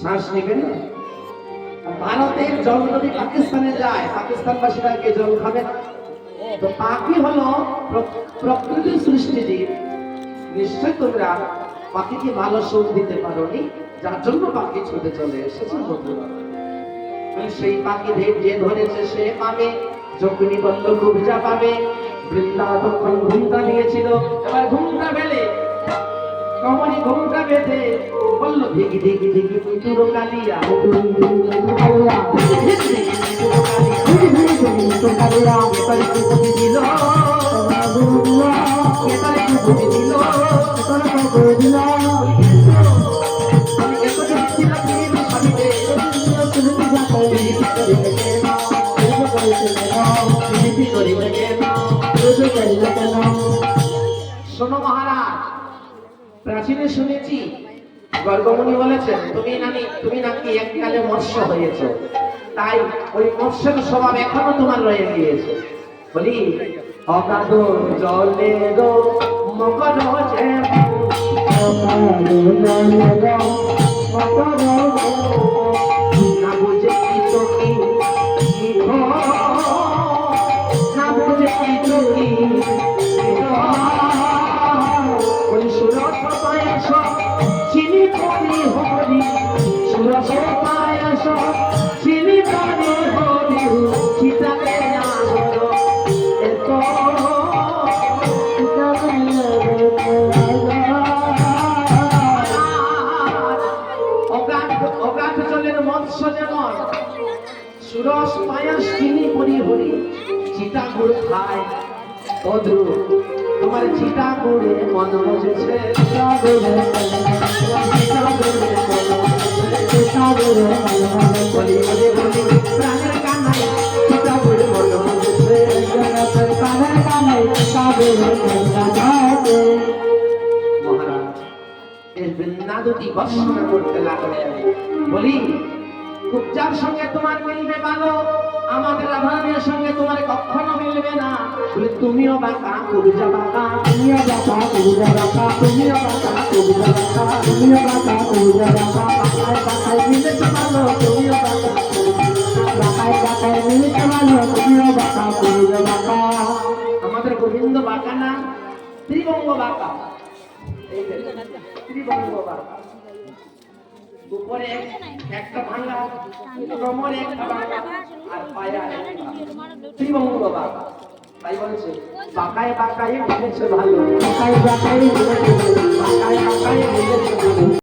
শ্বাস নেবে না? ভারতের জল যদি পাকিস্তানে যায়, পাকিস্তানবাসীরা কে জল খাবে না। তো পাখি হলো প্রকৃতির সৃষ্টি জীব নিশ্চয় তোমরা পাখিকে ভালো সুখ দিতে পারোনি, যার জন্য পাখি ছুটে চলে এসেছে সেই পাখি ধে- যে ধরেছে, সে পাবে, যখনই বলল কুবজা পাবে বৃন্দা তখন ঘুমটা নিয়েছিল। এবার ঘুমটা বেলে কমনি ঘুমটা বেঁধে বলল ধিকি ধিকি ধিকি পুতুরো কালিয়া? শোনো মহারাজ প্রাচীনে শুনেছি, গর্গমণি বলেছেন, তুমি নাকি তুমি নাকি এককালে মৎস্য হয়েছ। তাই ওই মৎস্যের স্বভাব এখনও তোমার রয়ে গিয়েছে। বলি অকাদ জলে গো, মকর সুরস পায়াস চিনি পরি হরি চিতা গুড় খায় তদ্রু তোমার চিতা গুড়ে মন বসেছে। দুটি বর্ষণা করতে লাগলেন বলি, কুবজার সঙ্গে তোমার মিলবে ভালো আমাদের রাধারানীর সঙ্গে তোমার কখনো মিলবে না। বলে, তুমিও বাঁকা, কুবজা বাঁকা। তুমিও বাঁকা, কুবজা বাঁকা, তুমিও বাঁকা, কুবজা বাঁকা, তুমিও বাঁকা, কুবজা বাঁকা, বাঁকায় বাঁকায় মিলেছে। বাঁকা না? ত্রিবঙ্গ বাঁকা এই ত্রিবঙ্গ বাঁকা উপরে একটা ভাঙা কোমরে একটা ভাঙা, আর পায়ে একটা ত্রিবঙ্গ বাঁকা তাই বলছে, বাঁকায় বাঁকায় মিলেছে ভালো। বাঁকায় বাঁকায় মিলেছে বাঁকায় বাঁকায় মিলেছে ভালো।